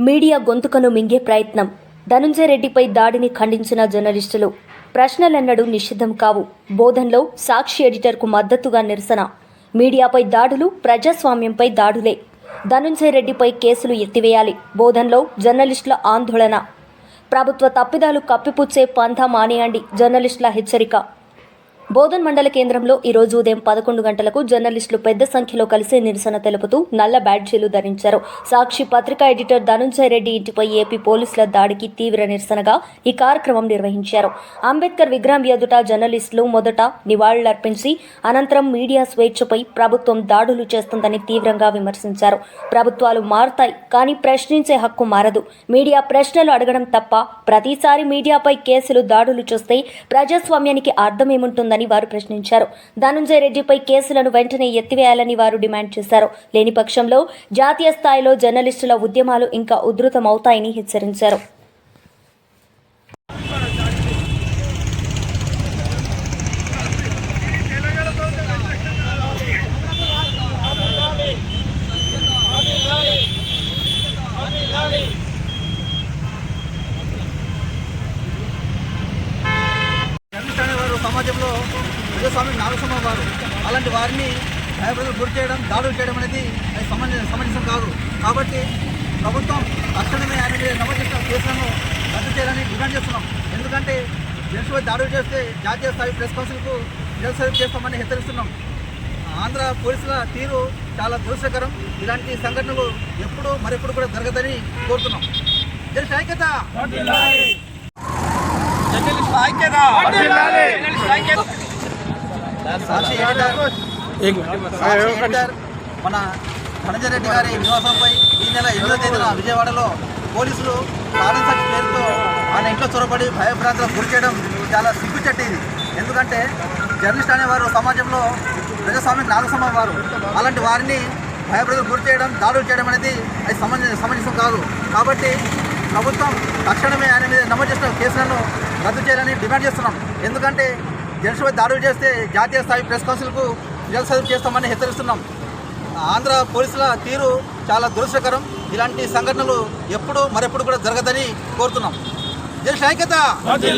Media గొంతుకను మింగే ప్రయత్నం. ధనుంజయ రెడ్డిపై దాడిని ఖండించిన జర్నలిస్టులు. ప్రశ్నలెన్నడూ నిషిద్ధం కావు. బోధన్లో సాక్షి ఎడిటర్కు మద్దతుగా నిరసన. మీడియాపై దాడులు ప్రజాస్వామ్యంపై దాడులే. ధనుంజయ రెడ్డిపై కేసులు ఎత్తివేయాలి. బోధన్లో జర్నలిస్టుల ఆందోళన. ప్రభుత్వ తప్పిదాలు కప్పిపుచ్చే పంథా మానేయండి జర్నలిస్టుల హెచ్చరిక. బోధన్ మండల కేంద్రంలో ఈ రోజు ఉదయం పదకొండు గంటలకు జర్నలిస్టులు పెద్ద సంఖ్యలో కలిసి నిరసన తెలుపుతూ నల్ల బ్యాడ్జీలు ధరించారు. సాక్షి పత్రికా ఎడిటర్ ధనుంజయ రెడ్డి ఇంటిపై ఏపీ పోలీసుల దాడికి తీవ్ర నిరసనగా ఈ కార్యక్రమం నిర్వహించారు. అంబేద్కర్ విగ్రహం ఎదుట జర్నలిస్టులు మొదట నివాళులర్పించి అనంతరం మీడియా స్వేచ్ఛపై ప్రభుత్వం దాడులు చేస్తుందని తీవ్రంగా విమర్శించారు. ప్రభుత్వాలు మారుతాయి కానీ ప్రశ్నించే హక్కు మారదు. మీడియా ప్రశ్నలు అడగడం తప్ప ప్రతిసారి మీడియాపై కేసులు దాడులు చూస్తే ప్రజాస్వామ్యానికి అర్థమేముంటుందని వారు ప్రశ్నించారు. ధనుంజయ రెడ్డిపై కేసులను వెంటనే ఎత్తివేయాలని వారు డిమాండ్ చేశారు. లేని పక్షంలో జాతీయ స్థాయిలో జర్నలిస్టుల ఉద్యమాలు ఇంకా ఉధృతమవుతాయని హెచ్చరించారు. ప్రజాస్వామ్యం నాగసమ వారు. అలాంటి వారిని భయప్రదలు గురి చేయడం దాడులు చేయడం అనేది అది సమంజ సమంజసం కాదు. కాబట్టి ప్రభుత్వం తక్షణమే ఆయన మీద నమోదు చేసిన కేసులను రద్దు చేయాలని డిమాండ్ చేస్తున్నాం. ఎందుకంటే జడ్జిపై దాడులు చేస్తే జాతీయ స్థాయి ప్రెస్ కౌన్సిల్కు నిరసన చేస్తామని హెచ్చరిస్తున్నాం. ఆంధ్ర పోలీసుల తీరు చాలా దురదృష్టకరం. ఇలాంటి సంఘటనలు ఎప్పుడు మరెప్పుడు కూడా జరగదని కోరుతున్నాం. జర్నలిస్ట్ ఐక్యత ఐక్యత సాక్షి ఎడిటర్ మన ధనంజయ రెడ్డి గారి నివాసంపై ఈ నెల ఎనిమిదో తేదీన విజయవాడలో పోలీసులు సాక్షి పేరుతో ఆయన ఇంట్లో చొరబడి భయభ్రాంతులకు గురి చేయడం చాలా సిగ్గుచెట్టు ఇది ఎందుకంటే జర్నలిస్ట్ అనేవారు సమాజంలో ప్రజాస్వామ్యం నాగస్వామ్యం వారు. అలాంటి వారిని భయభ్రాంతులకు గురి చేయడం దాడులు చేయడం అనేది అది సమంజ సమంజసం కాదు. కాబట్టి ప్రభుత్వం తక్షణమే ఆయన మీద నమోదు చేసిన కేసులను రద్దు చేయాలని డిమాండ్ చేస్తున్నాం. ఎందుకంటే జనసభ దాడులు చేస్తే జాతీయ స్థాయి ప్రెస్ కౌన్సిల్కు నిరసన చేస్తామని హెచ్చరిస్తున్నాం. ఆంధ్ర పోలీసుల తీరు చాలా దురదృష్టకరం. ఇలాంటి సంఘటనలు ఎప్పుడు మరెప్పుడు కూడా జరగదని కోరుతున్నాం. జడ్జి